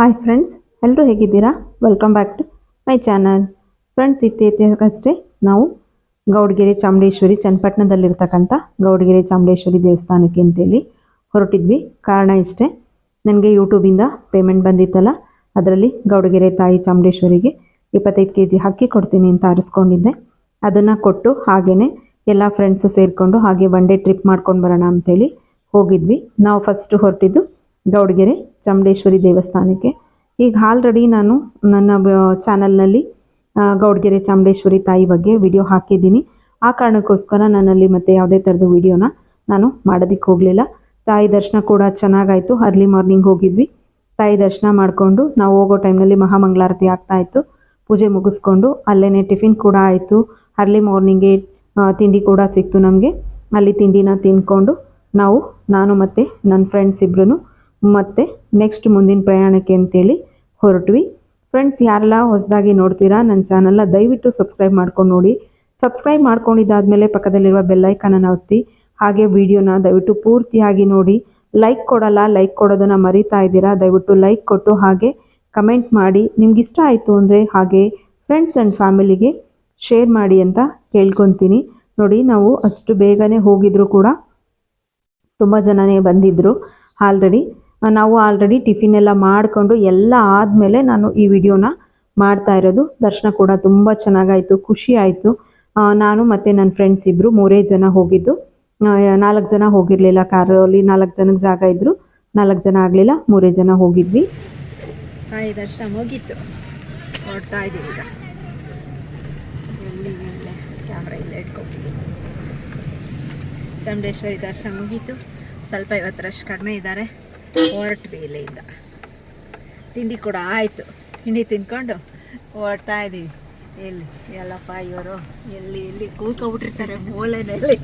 Hi friends ಎಲ್ಲರೂ ಹೇಗಿದ್ದೀರಾ? Welcome back to my channel friends ಇತ್ತೀಚೆಗಷ್ಟೇ ನಾವು ಗೌಡಗಿರಿ ಚಾಮುಂಡೇಶ್ವರಿ ಚನ್ನಪಟ್ಟಣದಲ್ಲಿರ್ತಕ್ಕಂಥ ಗೌಡಗಿರಿ ಚಾಮುಂಡೇಶ್ವರಿ ದೇವಸ್ಥಾನಕ್ಕೆ ಅಂತೇಳಿ ಹೊರಟಿದ್ವಿ. ಕಾರಣ ಇಷ್ಟೇ, ನನಗೆ ಯೂಟ್ಯೂಬಿಂದ ಪೇಮೆಂಟ್ ಬಂದಿತ್ತಲ್ಲ, ಅದರಲ್ಲಿ ಗೌಡಗೆರೆ ತಾಯಿ ಚಾಮುಂಡೇಶ್ವರಿಗೆ ಇಪ್ಪತ್ತೈದು ಕೆ ಜಿ ಹಕ್ಕಿ ಕೊಡ್ತೀನಿ ಅಂತ ಆರಿಸ್ಕೊಂಡಿದ್ದೆ. ಅದನ್ನು ಕೊಟ್ಟು ಹಾಗೆಯೇ ಎಲ್ಲ ಫ್ರೆಂಡ್ಸು ಸೇರಿಕೊಂಡು ಹಾಗೆ ಒನ್ ಡೇ ಟ್ರಿಪ್ ಮಾಡ್ಕೊಂಡು ಬರೋಣ ಅಂತೇಳಿ ಹೋಗಿದ್ವಿ. ನಾವು ಫಸ್ಟು ಹೊರಟಿದ್ದು ಗೌಡಗೆರೆ, ಚಾಮುಂಡೇಶ್ವರಿ ದೇವಸ್ಥಾನಕ್ಕೆ. ಈಗ ಆಲ್ರೆಡಿ ನಾನು ನನ್ನ ಚಾನಲ್ನಲ್ಲಿ ಗೌಡಗೆರೆ, ಚಾಮುಂಡೇಶ್ವರಿ ತಾಯಿ ಬಗ್ಗೆ ವಿಡಿಯೋ ಹಾಕಿದ್ದೀನಿ. ಆ ಕಾರಣಕ್ಕೋಸ್ಕರ ನನ್ನಲ್ಲಿ ಮತ್ತೆ ಯಾವುದೇ ಥರದ ವಿಡಿಯೋನ ನಾನು ಮಾಡೋದಕ್ಕೆ ಹೋಗಲಿಲ್ಲ. ತಾಯಿ ದರ್ಶನ ಕೂಡ ಚೆನ್ನಾಗಾಯಿತು. ಅರ್ಲಿ ಮಾರ್ನಿಂಗ್ ಹೋಗಿದ್ವಿ. ತಾಯಿ ದರ್ಶನ ಮಾಡಿಕೊಂಡು ನಾವು ಹೋಗೋ ಟೈಮ್ನಲ್ಲಿ ಮಹಾಮಂಗಳಾರತಿ ಆಗ್ತಾ ಇತ್ತು. ಪೂಜೆ ಮುಗಿಸ್ಕೊಂಡು ಅಲ್ಲೇ ಟಿಫಿನ್ ಕೂಡ ಆಯಿತು. ಅರ್ಲಿ ಮಾರ್ನಿಂಗೆ ತಿಂಡಿ ಕೂಡ ಸಿಕ್ತು ನಮಗೆ. ಅಲ್ಲಿ ತಿಂಡಿನ ತಿಂದ್ಕೊಂಡು ನಾವು, ನಾನು ಮತ್ತು ನನ್ನ ಫ್ರೆಂಡ್ಸ್ ಇಬ್ಬರೂ ಮತ್ತೆ ನೆಕ್ಸ್ಟ್ ಮುಂದಿನ ಪ್ರಯಾಣಕ್ಕೆ ಅಂತೇಳಿ ಹೊರಟ್ವಿ. ಫ್ರೆಂಡ್ಸ್ ಯಾರೆಲ್ಲ ಹೊಸದಾಗಿ ನೋಡ್ತೀರಾ ನನ್ನ ಚಾನಲ್ನ ದಯವಿಟ್ಟು ಸಬ್ಸ್ಕ್ರೈಬ್ ಮಾಡ್ಕೊಂಡು ನೋಡಿ. ಸಬ್ಸ್ಕ್ರೈಬ್ ಮಾಡ್ಕೊಂಡಿದ್ದಾದಮೇಲೆ ಪಕ್ಕದಲ್ಲಿರುವ ಬೆಲ್ಲೈಕನನ್ನು ಒತ್ತಿ. ಹಾಗೆ ವಿಡಿಯೋನ ದಯವಿಟ್ಟು ಪೂರ್ತಿಯಾಗಿ ನೋಡಿ. ಲೈಕ್ ಕೊಡಲ್ಲ ಲೈಕ್ ಕೊಡೋದನ್ನು ಮರಿತಾ ಇದ್ದೀರಾ, ದಯವಿಟ್ಟು ಲೈಕ್ ಕೊಟ್ಟು ಹಾಗೆ ಕಮೆಂಟ್ ಮಾಡಿ. ನಿಮ್ಗೆ ಇಷ್ಟ ಆಯಿತು ಅಂದರೆ ಹಾಗೆ ಫ್ರೆಂಡ್ಸ್ ಆ್ಯಂಡ್ ಫ್ಯಾಮಿಲಿಗೆ ಶೇರ್ ಮಾಡಿ ಅಂತ ಕೇಳ್ಕೊತೀನಿ. ನೋಡಿ, ನಾವು ಅಷ್ಟು ಬೇಗನೆ ಹೋಗಿದ್ರು ಕೂಡ ತುಂಬ ಜನನೇ ಬಂದಿದ್ದರು ಆಲ್ರೆಡಿ ನಾವು ಆಲ್ರೆಡಿ ಟಿಫಿನ್ ಎಲ್ಲ ಮಾಡಿಕೊಂಡು ಎಲ್ಲ ಆದಮೇಲೆ ನಾನು ಈ ವಿಡಿಯೋನ ಮಾಡ್ತಾ ಇರೋದು. ದರ್ಶನ ಕೂಡ ತುಂಬ ಚೆನ್ನಾಗಾಯಿತು, ಖುಷಿ ಆಯಿತು. ನಾನು ಮತ್ತು ನನ್ನ ಫ್ರೆಂಡ್ಸ್ ಇಬ್ಬರು ಮೂರೇ ಜನ ಹೋಗಿದ್ದು. ನಾಲ್ಕು ಜನ ಹೋಗಿರಲಿಲ್ಲ ಕಾರಲ್ಲಿ ನಾಲ್ಕು ಜನಕ್ಕೆ ಜಾಗ ಇದ್ದರು ನಾಲ್ಕು ಜನ ಆಗಲಿಲ್ಲ, ಮೂರೇ ಜನ ಹೋಗಿದ್ವಿ. ತಾಯಿ ದರ್ಶನ ಹೋಗಿತ್ತು ನೋಡ್ತಾ ಇದ್ದೀವಿ ಚಾಮುಂಡೇಶ್ವರಿ ದರ್ಶನ ಮುಗೀತು. ಸ್ವಲ್ಪ ಇವತ್ತು ರಶ್ ಕಡಿಮೆ ಇದ್ದಾರೆ. ಹೊರಟ್ವಿ ಬೇಲೆಯಿಂದ ತಿಂಡಿ ಕೂಡ ಆಯಿತು. ತಿಂಡಿ ತಿನ್ಕೊಂಡು ಹೊರಡ್ತಾ ಇದ್ದೀವಿ. ಎಲ್ಲಿ? ಎಲ್ಲಪ್ಪ ಇವರು? ಎಲ್ಲಿ ಎಲ್ಲಿ? ಕೂತ್ಕೊಬಿಟ್ಟಿರ್ತಾರೆ ಮೂಲೆನಲ್ಲಿ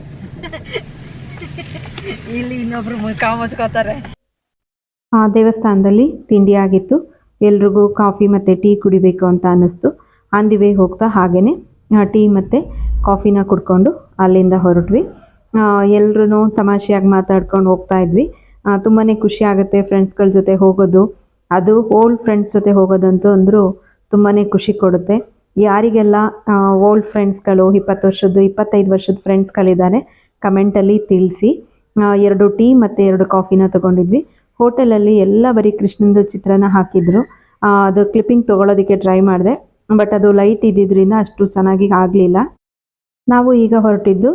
ಇಲ್ಲಿ ಇನ್ನೊಬ್ರು ಮುಖ ಮುಚ್ಕೋತಾರೆ. ಆ ದೇವಸ್ಥಾನದಲ್ಲಿ ತಿಂಡಿ ಆಗಿತ್ತು. ಎಲ್ರಿಗೂ ಕಾಫಿ ಮತ್ತು ಟೀ ಕುಡಿಬೇಕು ಅಂತ ಅನ್ನಿಸ್ತು. ಅಂದಿವೆ ಹೋಗ್ತಾ ಹಾಗೆಯೇ ಟೀ ಮತ್ತು ಕಾಫಿನ ಕುಡ್ಕೊಂಡು ಅಲ್ಲಿಂದ ಹೊರಟ್ವಿ. ಎಲ್ಲರೂ ತಮಾಷೆಯಾಗಿ ಮಾತಾಡ್ಕೊಂಡು ಹೋಗ್ತಾ ಇದ್ವಿ. ತುಂಬಾ ಖುಷಿ ಆಗುತ್ತೆ ಫ್ರೆಂಡ್ಸ್ಗಳ ಜೊತೆ ಹೋಗೋದು. ಅದು ಓಲ್ಡ್ ಫ್ರೆಂಡ್ಸ್ ಜೊತೆ ಹೋಗೋದಂತೂ ಅಂದರೂ ತುಂಬಾ ಖುಷಿ ಕೊಡುತ್ತೆ. ಯಾರಿಗೆಲ್ಲ ಓಲ್ಡ್ ಫ್ರೆಂಡ್ಸ್ಗಳು, ಇಪ್ಪತ್ತು ವರ್ಷದ್ದು, ಇಪ್ಪತ್ತೈದು ವರ್ಷದ ಫ್ರೆಂಡ್ಸ್ಗಳಿದ್ದಾರೆ, ಕಮೆಂಟಲ್ಲಿ ತಿಳಿಸಿ. ಎರಡು ಟೀ ಮತ್ತು ಎರಡು ಕಾಫಿನ ತೊಗೊಂಡಿದ್ವಿ. ಹೋಟೆಲಲ್ಲಿ ಎಲ್ಲ ಬರೀ ಕೃಷ್ಣಂದು ಚಿತ್ರನ ಹಾಕಿದ್ರು. ಅದು ಕ್ಲಿಪ್ಪಿಂಗ್ ತೊಗೊಳೋದಕ್ಕೆ ಟ್ರೈ ಮಾಡಿದೆ. ಬಟ್ ಅದು ಲೈಟ್ ಇದ್ದಿದ್ದರಿಂದ ಅಷ್ಟು ಚೆನ್ನಾಗಿ ಆಗಲಿಲ್ಲ. ನಾವು ಈಗ ಹೊರಟಿದ್ದು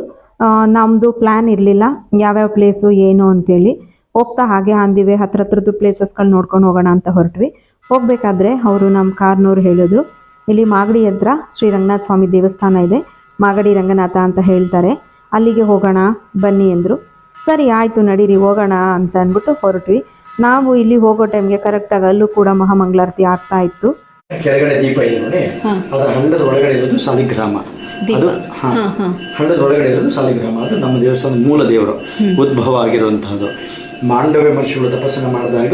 ನಮ್ಮದು ಪ್ಲ್ಯಾನ್ ಇರಲಿಲ್ಲ. ಯಾವ್ಯಾವ ಪ್ಲೇಸು, ಏನು ಅಂತೇಳಿ. ಹೋಗ್ತಾ ಹಾಗೆ ಅಂದಿವೆ ಹತ್ರ ಹತ್ರದ್ದು ಪ್ಲೇಸಸ್ಗಳು ನೋಡ್ಕೊಂಡು ಹೋಗೋಣ ಅಂತ ಹೊರಟ್ವಿ. ಹೋಗಬೇಕಾದ್ರೆ ಅವರು ನಮ್ಮ ಕಾರ್ನವ್ರು ಹೇಳಿದ್ರು ಇಲ್ಲಿ ಮಾಗಡಿ ಹತ್ರ ಶ್ರೀ ರಂಗನಾಥ ಸ್ವಾಮಿ ದೇವಸ್ಥಾನ ಇದೆ ಮಾಗಡಿ ರಂಗನಾಥ ಅಂತ ಹೇಳ್ತಾರೆ. ಅಲ್ಲಿಗೆ ಹೋಗೋಣ ಬನ್ನಿ ಅಂದರು ಸರಿ ಆಯಿತು ನಡೀರಿ ಹೋಗೋಣ ಅಂತ ಅಂದ್ಬಿಟ್ಟು ಹೊರಟ್ವಿ. ನಾವು ಇಲ್ಲಿ ಹೋಗೋ ಟೈಮ್ಗೆ ಕರೆಕ್ಟಾಗಿ ಅಲ್ಲೂ ಕೂಡ ಮಹಾಮಂಗಳಾರತಿ ಆಗ್ತಾ ಇತ್ತು. ಕೆಳಗಡೆ ದೀಪ ಇದೆ ಅದರ ಹಳ್ಳದ ಒಳಗಡೆ ಇರೋದು ಸಾಲಿಗ್ರಾಮ ಅದು ಹಳ್ಳದ ಒಳಗಡೆ ಇರೋದು ಸಾಲಿಗ್ರಾಮ ಅದು ನಮ್ಮ ದೇವಸ್ಥಾನದ ಮೂಲ ದೇವರು ಉದ್ಭವ ಆಗಿರುವಂತಹದ್ದು. ಮಾಂಡವ್ಯ ಮಹರ್ಷಿಗಳು ತಪಸ್ಸನ್ನು ಮಾಡಿದಾಗ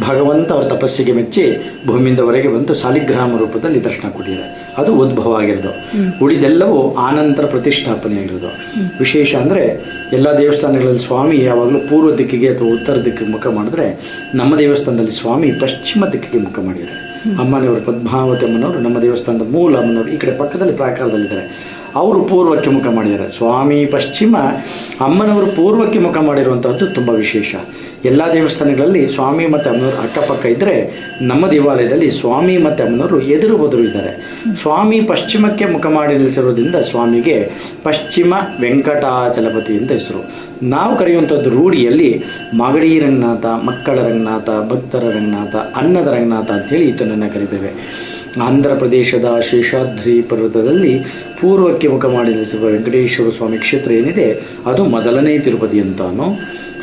ಭಗವಂತ ಅವರ ತಪಸ್ಸಿಗೆ ಮೆಚ್ಚಿ ಭೂಮಿಯಿಂದ ಹೊರಗೆ ಬಂದು ಸಾಲಿಗ್ರಾಮ ರೂಪದ ನಿದರ್ಶನ ಕೊಟ್ಟಿದ್ದಾರೆ. ಅದು ಉದ್ಭವ ಆಗಿರೋದು. ಉಳಿದೆಲ್ಲವೂ ಆನಂತರ ಪ್ರತಿಷ್ಠಾಪನೆ ಆಗಿರೋದು. ವಿಶೇಷ ಅಂದರೆ ಎಲ್ಲ ದೇವಸ್ಥಾನಗಳಲ್ಲಿ ಸ್ವಾಮಿ ಯಾವಾಗಲೂ ಪೂರ್ವ ದಿಕ್ಕಿಗೆ ಅಥವಾ ಉತ್ತರ ದಿಕ್ಕಿಗೆ ಮುಖ ಮಾಡಿದ್ರೆ ನಮ್ಮ ದೇವಸ್ಥಾನದಲ್ಲಿ ಸ್ವಾಮಿ ಪಶ್ಚಿಮ ದಿಕ್ಕಿಗೆ ಮುಖ ಮಾಡಿದ್ದಾರೆ. ಅಮ್ಮನವರು ಪದ್ಮಾವತಿ ಅಮ್ಮನವರು, ನಮ್ಮ ದೇವಸ್ಥಾನದ ಮೂಲ ಅಮ್ಮನವರು ಈ ಕಡೆ ಪಕ್ಕದಲ್ಲಿ ಪ್ರಾಕಾರದಲ್ಲಿದ್ದಾರೆ. ಅವರು ಪೂರ್ವಕ್ಕೆ ಮುಖ ಮಾಡಿದ್ದಾರೆ. ಸ್ವಾಮಿ ಪಶ್ಚಿಮ ಅಮ್ಮನವರು ಪೂರ್ವಕ್ಕೆ ಮುಖ ಮಾಡಿರುವಂಥದ್ದು ತುಂಬ ವಿಶೇಷ. ಎಲ್ಲ ದೇವಸ್ಥಾನಗಳಲ್ಲಿ ಸ್ವಾಮಿ ಮತ್ತು ಅಮ್ಮನವರು ಅಕ್ಕಪಕ್ಕ ಇದ್ದರೆ ನಮ್ಮ ದೇವಾಲಯದಲ್ಲಿ ಸ್ವಾಮಿ ಮತ್ತು ಅಮ್ಮನವರು ಎದುರು ಬದುರು ಇದ್ದಾರೆ. ಸ್ವಾಮಿ ಪಶ್ಚಿಮಕ್ಕೆ ಮುಖ ಮಾಡಿ ನಿಲ್ಲಿಸಿರೋದ್ರಿಂದ ಸ್ವಾಮಿಗೆ ಪಶ್ಚಿಮ ವೆಂಕಟಾಚಲಪತಿ ಅಂತ ಹೆಸರು. ನಾವು ಕರೆಯುವಂಥದ್ದು ರೂಢಿಯಲ್ಲಿ ಮಾಗಡಿ ರಂಗನಾಥ, ಮಕ್ಕಳ ರಂಗನಾಥ, ಭಕ್ತರ ರಂಗನಾಥ, ಅನ್ನದ ರಂಗನಾಥ ಅಂತೇಳಿ ಈತನನ್ನು ಕರೀತೇವೆ. ಆಂಧ್ರ ಪ್ರದೇಶದ ಶೇಷಾದ್ರಿ ಪರ್ವತದಲ್ಲಿ ಪೂರ್ವಕ್ಕೆ ಮುಖ ಮಾಡಿ ನಿಲ್ಲಿಸಿರುವ ವೆಂಕಟೇಶ್ವರ ಸ್ವಾಮಿ ಕ್ಷೇತ್ರ ಏನಿದೆ, ಅದು ಮೊದಲನೇ ತಿರುಪತಿ ಅಂತಾನು?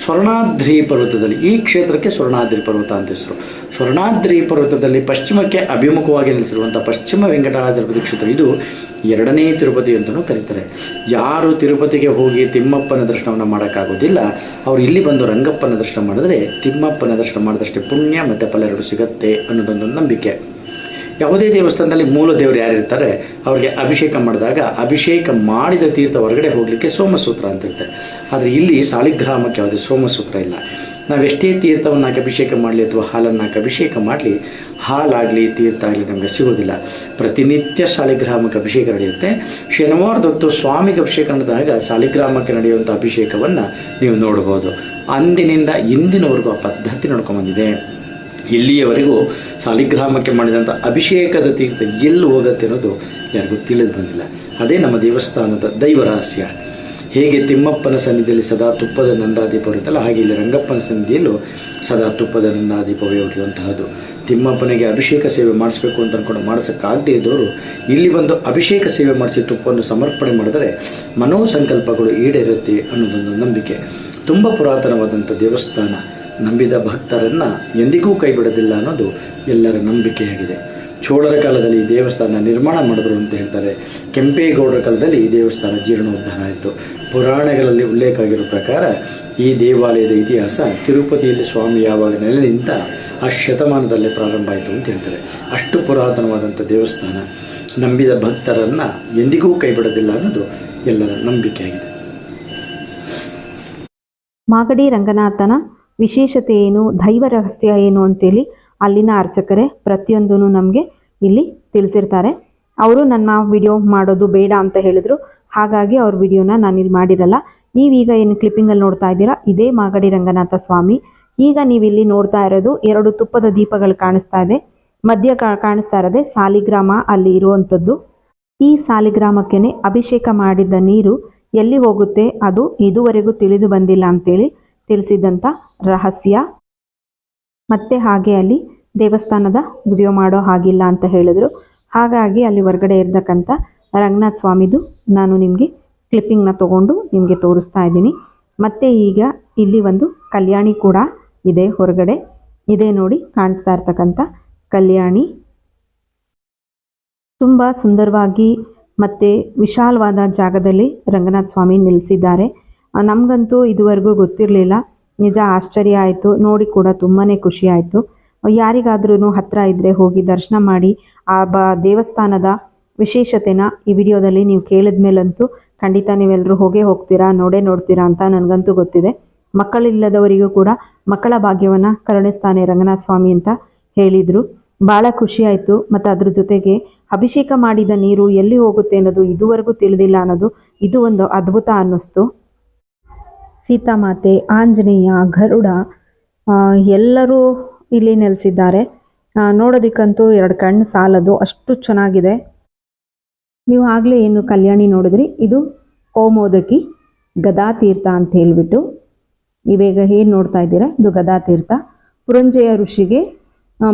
ಸ್ವರ್ಣಾದ್ರಿ ಪರ್ವತದಲ್ಲಿ, ಈ ಕ್ಷೇತ್ರಕ್ಕೆ ಸ್ವರ್ಣಾದ್ರಿ ಪರ್ವತ ಅಂತ ಹೆಸರು. ಸ್ವರ್ಣಾದ್ರಿ ಪರ್ವತದಲ್ಲಿ ಪಶ್ಚಿಮಕ್ಕೆ ಅಭಿಮುಖವಾಗಿ ನೆಲೆಸಿರುವಂಥ ಪಶ್ಚಿಮ ವೆಂಕಟಾಚಲಪತಿ ಕ್ಷೇತ್ರ ಇದು ಎರಡನೇ ತಿರುಪತಿ ಅಂತಲೂ ಕರೀತಾರೆ. ಯಾರು ತಿರುಪತಿಗೆ ಹೋಗಿ ತಿಮ್ಮಪ್ಪನ ದರ್ಶನವನ್ನು ಮಾಡೋಕ್ಕಾಗೋದಿಲ್ಲ, ಅವರು ಇಲ್ಲಿ ಬಂದು ರಂಗಪ್ಪನ ದರ್ಶನ ಮಾಡಿದ್ರೆ ತಿಮ್ಮಪ್ಪನ ದರ್ಶನ ಮಾಡಿದಷ್ಟೇ ಪುಣ್ಯ ಮತ್ತು ಫಲ ಎರಡು ಸಿಗತ್ತೆ ಅನ್ನೋದೊಂದು ನಂಬಿಕೆ. ಯಾವುದೇ ದೇವಸ್ಥಾನದಲ್ಲಿ ಮೂಲ ದೇವರು ಯಾರಿರ್ತಾರೆ, ಅವರಿಗೆ ಅಭಿಷೇಕ ಮಾಡಿದಾಗ ಅಭಿಷೇಕ ಮಾಡಿದ ತೀರ್ಥ ಹೊರಗಡೆ ಹೋಗಲಿಕ್ಕೆ ಸೋಮಸೂತ್ರ ಅಂತ ಇರ್ತಾರೆ ಆದರೆ ಇಲ್ಲಿ ಸಾಲಿಗ್ರಾಮಕ್ಕೆ ಯಾವುದೇ ಸೋಮಸೂತ್ರ ಇಲ್ಲ. ನಾವೆಷ್ಟೇ ತೀರ್ಥವನ್ನು ಹಾಕಿ ಅಭಿಷೇಕ ಮಾಡಲಿ ಅಥವಾ ಹಾಲನ್ನು ಹಾಕಿ ಅಭಿಷೇಕ ಮಾಡಲಿ, ಹಾಲಾಗಲಿ ತೀರ್ಥ ಆಗಲಿ ನಮಗೆ ಸಿಗೋದಿಲ್ಲ. ಪ್ರತಿನಿತ್ಯ ಶಾಲಿಗ್ರಾಮಕ್ಕೆ ಅಭಿಷೇಕ ನಡೆಯುತ್ತೆ. ಶನಿವಾರದೊತ್ತು ಸ್ವಾಮಿಗೆ ಅಭಿಷೇಕ ನಡೆದಾಗ ಶಾಲಿಗ್ರಾಮಕ್ಕೆ ನಡೆಯುವಂಥ ಅಭಿಷೇಕವನ್ನು ನೀವು ನೋಡ್ಬೋದು. ಅಂದಿನಿಂದ ಇಂದಿನವರೆಗೂ ಆ ಪದ್ಧತಿ ನಡ್ಕೊಂಬಂದಿದೆ ಇಲ್ಲಿಯವರೆಗೂ ಸಾಲಿಗ್ರಾಮಕ್ಕೆ ಮಾಡಿದಂಥ ಅಭಿಷೇಕದ ತೀರ್ಥ ಎಲ್ಲಿ ಹೋಗುತ್ತೆ ಅನ್ನೋದು ಯಾರಿಗೂ ತಿಳಿದು ಬಂದಿಲ್ಲ. ಅದೇ ನಮ್ಮ ದೇವಸ್ಥಾನದ ದೈವ ರಹಸ್ಯ ಹೇಗೆ ತಿಮ್ಮಪ್ಪನ ಸನ್ನಿಧಿಯಲ್ಲಿ ಸದಾ ತುಪ್ಪದ ನಂದಾದೀಪ ಇರುತ್ತಲ್ಲ, ಹಾಗೆ ಇಲ್ಲಿ ರಂಗಪ್ಪನ ಸನ್ನಿಧಿಯಲ್ಲೂ ಸದಾ ತುಪ್ಪದ ನಂದಾದೀಪವೇ ಉರಿಯುವಂತಹದ್ದು. ತಿಮ್ಮಪ್ಪನಿಗೆ ಅಭಿಷೇಕ ಸೇವೆ ಮಾಡಿಸ್ಬೇಕು ಅಂತ ಅಂದ್ಕೊಂಡು ಮಾಡಿಸೋಕ್ಕಾಗದೇ ಇದ್ದವರು ಇಲ್ಲಿ ಬಂದು ಅಭಿಷೇಕ ಸೇವೆ ಮಾಡಿಸಿ ತುಪ್ಪವನ್ನು ಸಮರ್ಪಣೆ ಮಾಡಿದರೆ ಮನೋಸಂಕಲ್ಪಗಳು ಈಡೇರುತ್ತೆ ಅನ್ನೋದೊಂದು ನಂಬಿಕೆ. ತುಂಬ ಪುರಾತನವಾದಂಥ ದೇವಸ್ಥಾನ. ನಂಬಿದ ಭಕ್ತರನ್ನು ಎಂದಿಗೂ ಕೈ ಬಿಡೋದಿಲ್ಲ ಅನ್ನೋದು ಎಲ್ಲರ ನಂಬಿಕೆಯಾಗಿದೆ. ಚೋಳರ ಕಾಲದಲ್ಲಿ ಈ ದೇವಸ್ಥಾನ ನಿರ್ಮಾಣ ಮಾಡಿದ್ರು ಅಂತ ಹೇಳ್ತಾರೆ. ಕೆಂಪೇಗೌಡರ ಕಾಲದಲ್ಲಿ ಈ ದೇವಸ್ಥಾನ ಜೀರ್ಣೋದ್ಧಾರ ಆಯಿತು. ಪುರಾಣಗಳಲ್ಲಿ ಉಲ್ಲೇಖ ಆಗಿರೋ ಪ್ರಕಾರ ಈ ದೇವಾಲಯದ ಇತಿಹಾಸ ತಿರುಪತಿಯಲ್ಲಿ ಸ್ವಾಮಿ ಯಾವಾಗ ನೆಲೆ ನಿಂತ ಆ ಶತಮಾನದಲ್ಲೇ ಪ್ರಾರಂಭ ಆಯಿತು ಅಂತ ಹೇಳ್ತಾರೆ. ಅಷ್ಟು ಪುರಾತನವಾದಂಥ ದೇವಸ್ಥಾನ ನಂಬಿದ ಭಕ್ತರನ್ನು ಎಂದಿಗೂ ಕೈ ಬಿಡೋದಿಲ್ಲ ಅನ್ನೋದು ಎಲ್ಲರ ನಂಬಿಕೆಯಾಗಿದೆ. ಮಾಗಡಿ ರಂಗನಾಥನ ವಿಶೇಷತೆ ಏನು, ದೈವ ರಹಸ್ಯ ಏನು ಅಂತೇಳಿ ಅಲ್ಲಿನ ಅರ್ಚಕರೇ ಪ್ರತಿಯೊಂದೂ ನಮಗೆ ಇಲ್ಲಿ ತಿಳಿಸಿರ್ತಾರೆ. ಅವರು ನನ್ನ ವಿಡಿಯೋ ಮಾಡೋದು ಬೇಡ ಅಂತ ಹೇಳಿದ್ರು. ಹಾಗಾಗಿ ಅವ್ರ ವಿಡಿಯೋನ ನಾನು ಇಲ್ಲಿ ಮಾಡಿರಲ್ಲ. ನೀವೀಗ ಏನು ಕ್ಲಿಪ್ಪಿಂಗಲ್ಲಿ ನೋಡ್ತಾ ಇದ್ದೀರಾ? ಇದೇ ಮಾಗಡಿ ರಂಗನಾಥ ಸ್ವಾಮಿ. ಈಗ ನೀವಿಲ್ಲಿ ನೋಡ್ತಾ ಇರೋದು ಎರಡು ತುಪ್ಪದ ದೀಪಗಳು ಕಾಣಿಸ್ತಾ ಇದೆ. ಮಧ್ಯ ಕಾಣಿಸ್ತಾ ಇರೋದೇ ಸಾಲಿಗ್ರಾಮ ಅಲ್ಲಿ ಇರುವಂಥದ್ದು. ಈ ಸಾಲಿಗ್ರಾಮಕ್ಕೇನೆ ಅಭಿಷೇಕ ಮಾಡಿದ್ದ ನೀರು ಎಲ್ಲಿ ಹೋಗುತ್ತೆ? ಅದು ಇದುವರೆಗೂ ತಿಳಿದು ಬಂದಿಲ್ಲ ಅಂತೇಳಿ ತಿಳಿಸಿದಂಥ ರಹಸ್ಯ. ಮತ್ತೆ ಹಾಗೆ ಅಲ್ಲಿ ದೇವಸ್ಥಾನದ ವಿಡಿಯೋ ಮಾಡೋ ಹಾಗಿಲ್ಲ ಅಂತ ಹೇಳಿದರು. ಹಾಗಾಗಿ ಅಲ್ಲಿ ಹೊರಗಡೆ ಇರತಕ್ಕಂಥ ರಂಗನಾಥ ಸ್ವಾಮಿದು ನಾನು ನಿಮಗೆ ಕ್ಲಿಪ್ಪಿಂಗ್ನ ತಗೊಂಡು ನಿಮಗೆ ತೋರಿಸ್ತಾ ಇದ್ದೀನಿ. ಮತ್ತು ಈಗ ಇಲ್ಲಿ ಒಂದು ಕಲ್ಯಾಣಿ ಕೂಡ ಇದೆ ಹೊರಗಡೆ. ಇದೆ ನೋಡಿ ಕಾಣಿಸ್ತಾ ಇರ್ತಕ್ಕಂಥ ಕಲ್ಯಾಣಿ. ತುಂಬ ಸುಂದರವಾಗಿ ಮತ್ತು ವಿಶಾಲವಾದ ಜಾಗದಲ್ಲಿ ರಂಗನಾಥ ಸ್ವಾಮಿ ನಿಲ್ಲಿಸಿದ್ದಾರೆ ನಮಗಂತೂ ಇದುವರೆಗೂ ಗೊತ್ತಿರಲಿಲ್ಲ. ನಿಜ ಆಶ್ಚರ್ಯ ಆಯಿತು. ನೋಡಿ ಕೂಡ ತುಂಬಾ ಖುಷಿ ಆಯಿತು. ಯಾರಿಗಾದ್ರೂ ಹತ್ರ ಇದ್ದರೆ ಹೋಗಿ ದರ್ಶನ ಮಾಡಿ ಆ ಬ ದೇವಸ್ಥಾನದ ವಿಶೇಷತೆನ ಈ ವಿಡಿಯೋದಲ್ಲಿ ನೀವು ಕೇಳಿದ ಮೇಲಂತೂ ಖಂಡಿತ ನೀವೆಲ್ಲರೂ ಹೋಗೇ ಹೋಗ್ತೀರಾ, ನೋಡೇ ನೋಡ್ತೀರಾ ಅಂತ ನನಗಂತೂ ಗೊತ್ತಿದೆ. ಮಕ್ಕಳಿಲ್ಲದವರಿಗೂ ಕೂಡ ಮಕ್ಕಳ ಭಾಗ್ಯವನ್ನು ಕರುಣಿಸ್ತಾನೆ ರಂಗನಾಥ ಸ್ವಾಮಿ ಅಂತ ಹೇಳಿದರು. ಭಾಳ ಖುಷಿ ಆಯಿತು. ಮತ್ತು ಅದ್ರ ಜೊತೆಗೆ ಅಭಿಷೇಕ ಮಾಡಿದ ನೀರು ಎಲ್ಲಿ ಹೋಗುತ್ತೆ ಅನ್ನೋದು ಇದುವರೆಗೂ ತಿಳಿದಿಲ್ಲ ಅನ್ನೋದು ಇದು ಒಂದು ಅದ್ಭುತ ಅನ್ನಿಸ್ತು. ಸೀತಾಮಾತೆ, ಆಂಜನೇಯ, ಗರುಡ ಎಲ್ಲರೂ ಇಲ್ಲಿ ನೆಲೆಸಿದ್ದಾರೆ. ನೋಡೋದಕ್ಕಂತೂ ಎರಡು ಕಣ್ಣು ಸಾಲದು, ಅಷ್ಟು ಚೆನ್ನಾಗಿದೆ. ನೀವು ಆಗಲೇ ಏನು ಕಲ್ಯಾಣಿ ನೋಡಿದ್ರಿ? ಇದು ಕೋಮೋದಕಿ ಗದಾತೀರ್ಥ ಅಂತ ಹೇಳಿಬಿಟ್ಟು, ಇವೇಗ ಏನು ನೋಡ್ತಾ ಇದ್ದೀರಾ? ಇದು ಗದಾತೀರ್ಥ. ಪುರಂಜಯ ಋಷಿಗೆ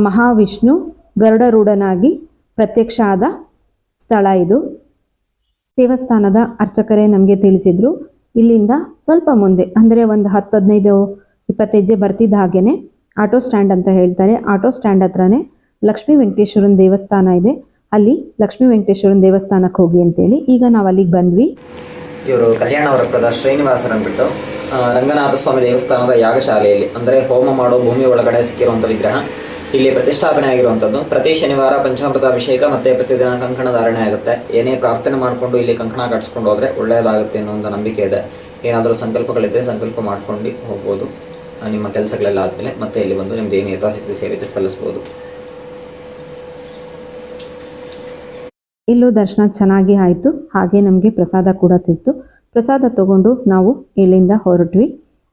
ಮಹಾವಿಷ್ಣು ಗರುಡರೂಢನಾಗಿ ಪ್ರತ್ಯಕ್ಷ ಆದ ಸ್ಥಳ ಇದು. ದೇವಸ್ಥಾನದ ಅರ್ಚಕರೇ ನಮಗೆ ತಿಳಿಸಿದ್ರು. ಇಲ್ಲಿಂದ ಸ್ವಲ್ಪ ಮುಂದೆ, ಅಂದರೆ ಒಂದು ಹತ್ತು ಹದಿನೈದು ಇಪ್ಪತ್ತು ಹೆಜ್ಜೆ ಬರ್ತಿದ್ದ ಹಾಗೇನೆ ಆಟೋ ಸ್ಟ್ಯಾಂಡ್ ಅಂತ ಹೇಳ್ತಾರೆ. ಆಟೋ ಸ್ಟ್ಯಾಂಡ್ ಹತ್ರನೇ ಲಕ್ಷ್ಮೀ ವೆಂಕಟೇಶ್ವರನ ದೇವಸ್ಥಾನ ಇದೆ. ಅಲ್ಲಿ ಲಕ್ಷ್ಮೀ ವೆಂಕಟೇಶ್ವರನ ದೇವಸ್ಥಾನಕ್ಕೆ ಹೋಗಿ ಅಂತೇಳಿ ಈಗ ನಾವು ಅಲ್ಲಿಗೆ ಬಂದ್ವಿ. ಇವರು ಕಲ್ಯಾಣ ವರಪ್ರದ ಶ್ರೀನಿವಾಸನ್ ಅಂದ್ಬಿಟ್ಟು ರಂಗನಾಥ ಸ್ವಾಮಿ ದೇವಸ್ಥಾನದ ಯಾಗಶಾಲೆಯಲ್ಲಿ, ಅಂದರೆ ಹೋಮ ಮಾಡೋ ಭೂಮಿ ಒಳಗಡೆ ಸಿಕ್ಕಿರುವಂಥ ವಿಗ್ರಹ. ಇಲ್ಲಿ ಪ್ರತಿಷ್ಠಾಪನೆ ಆಗಿರುವಂಥದ್ದು. ಪ್ರತಿ ಶನಿವಾರ ಪಂಚಾಮೃತ ಅಭಿಷೇಕ ಮತ್ತೆ ಪ್ರತಿದಿನ ಕಂಕಣ ಧಾರಣೆ ಆಗುತ್ತೆ. ಏನೇ ಪ್ರಾರ್ಥನೆ ಮಾಡಿಕೊಂಡು ಇಲ್ಲಿ ಕಂಕಣ ಕಟ್ಸ್ಕೊಂಡು ಹೋದ್ರೆ ಒಳ್ಳೆಯದಾಗುತ್ತೆ ಅನ್ನೋ ಒಂದು ನಂಬಿಕೆ ಇದೆ. ಏನಾದರೂ ಸಂಕಲ್ಪಗಳಿದ್ರೆ ಸಂಕಲ್ಪ ಮಾಡ್ಕೊಂಡು ಹೋಗ್ಬೋದು. ನಿಮ್ಮ ಕೆಲಸಗಳೆಲ್ಲ ಆದಮೇಲೆ ಮತ್ತೆ ಇಲ್ಲಿ ಬಂದು ನಿಮ್ದು ಏನು ಯಥಾಶಕ್ತಿ ಸೇವೆ ಸಲ್ಲಿಸ್ಬೋದು. ಇಲ್ಲೂ ದರ್ಶನ ಚೆನ್ನಾಗಿ ಆಯಿತು. ಹಾಗೆ ನಮಗೆ ಪ್ರಸಾದ ಕೂಡ ಸಿಕ್ತು. ಪ್ರಸಾದ ತಗೊಂಡು ನಾವು ಇಲ್ಲಿಂದ ಹೊರಟ್ವಿ.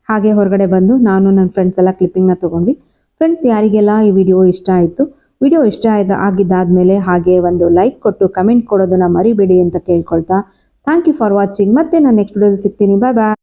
ಹಾಗೆ ಹೊರಗಡೆ ಬಂದು ನಾನು, ನನ್ನ ಫ್ರೆಂಡ್ಸ್ ಎಲ್ಲ ಕ್ಲಿಪ್ಪಿಂಗ್ನ ತೊಗೊಂಡ್ವಿ. ಫ್ರೆಂಡ್ಸ್ ಯಾರಿಗೆಲ್ಲ ಈ ವಿಡಿಯೋ ಇಷ್ಟ ಆಯಿತು? ವಿಡಿಯೋ ಇಷ್ಟ ಆಯ್ದ ಆಗಿದ್ದಾದಮೇಲೆ ಹಾಗೆ ಒಂದು ಲೈಕ್ ಕೊಟ್ಟು ಕಮೆಂಟ್ ಕೊಡೋದನ್ನ ಮರಿಬೇಡಿ ಅಂತ ಕೇಳ್ಕೊಳ್ತಾ. ಥ್ಯಾಂಕ್ ಯು ಫಾರ್ ವಾಚಿಂಗ್ ಮತ್ತೆ ನಾನು ನೆಕ್ಸ್ಟ್ ವಿಡಿಯೋದಲ್ಲಿ ಸಿಗ್ತೀನಿ. ಬಾಯ್ ಬಾಯ್